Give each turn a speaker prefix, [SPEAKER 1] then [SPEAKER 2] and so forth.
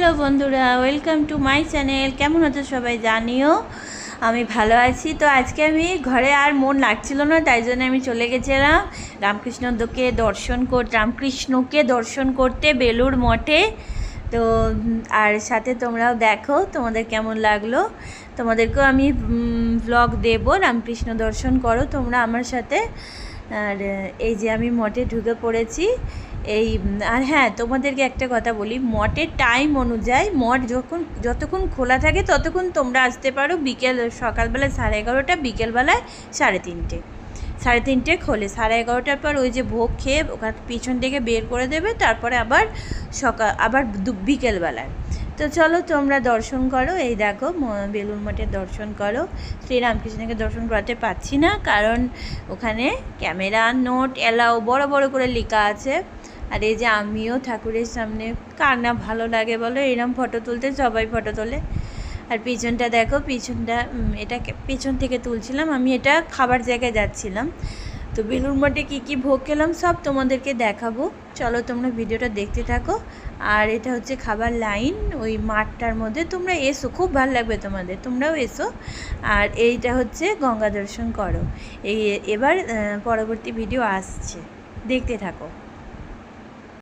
[SPEAKER 1] Hello বন্ধুরা welcome to my channel কেমন আছো সবাই জানিও? আমি ভালো আছি। তো আজকে আমি ঘরে আর মন লাগছিল না, তাই জন্য আমি চলে গেছিলাম। রামকৃষ্ণকে দর্শন কর, রামকৃষ্ণকে দর্শন করতে বেলুর মঠে। তো, আর সাথে তোমরাও দেখো, তোমাদের কেমন লাগল। তোমাদেরকেও আমি ব্লগ দেব, রামকৃষ্ণ দর্শন করো তোমরা আমার সাথে। আর, এই যে আমি মঠে ঢুকে পড়েছি। এই, আর হ্যাঁ তোমাদেরকে একটা কথা বলি মঠের টাইম অনুযায়ী মঠ যখন, যতক্ষণ খোলা থাকে ততক্ষণ তোমরা আসতে পারো বিকেল, সকালবেলা সাড়ে এগারোটা বিকেলবেলায় সাড়ে তিনটে। সাড়ে তিনটে খোলে, সাড়ে এগারোটার পর ওই যে ভোগ খেয়ে ওখান পিছন থেকে বের করে দেবে, তারপরে আবার সকাল আবার বিকেলবেলায়। তো চলো তোমরা দর্শন করো, এই দেখো, ম- বেলুর মঠের দর্শন করো। শ্রীরামকৃষ্ণকে দর্শন করাতে পারছি না, কারণ ওখানে ক্যামেরা, নোট এলাও, বড় বড় করে লেখা আছে। আর এই যে আমিও ঠাকুরের সামনে কার না ভালো লাগে বলো, এরম ফটো তুলতে, সবাই ফটো তোলে। আর পিছনটা দেখো, পিছনটা এটা পিছন থেকে তুলছিলাম, আমি এটা খাবার জায়গায় যাচ্ছিলাম। তো বেলুর মঠে কী কী ভোগ খেলাম, সব তোমাদেরকে দেখাবো। চলো তোমরা ভিডিওটা দেখতে থাকো। আর এটা হচ্ছে খাবার লাইন, ওই মাঠটার মধ্যে তোমরা এসো, খুব ভালো লাগবে তোমাদের, তোমরাও এসো। আর এইটা হচ্ছে গঙ্গা দর্শন করো। এই এবার পরবর্তী ভিডিও আসছে, দেখতে থাকো।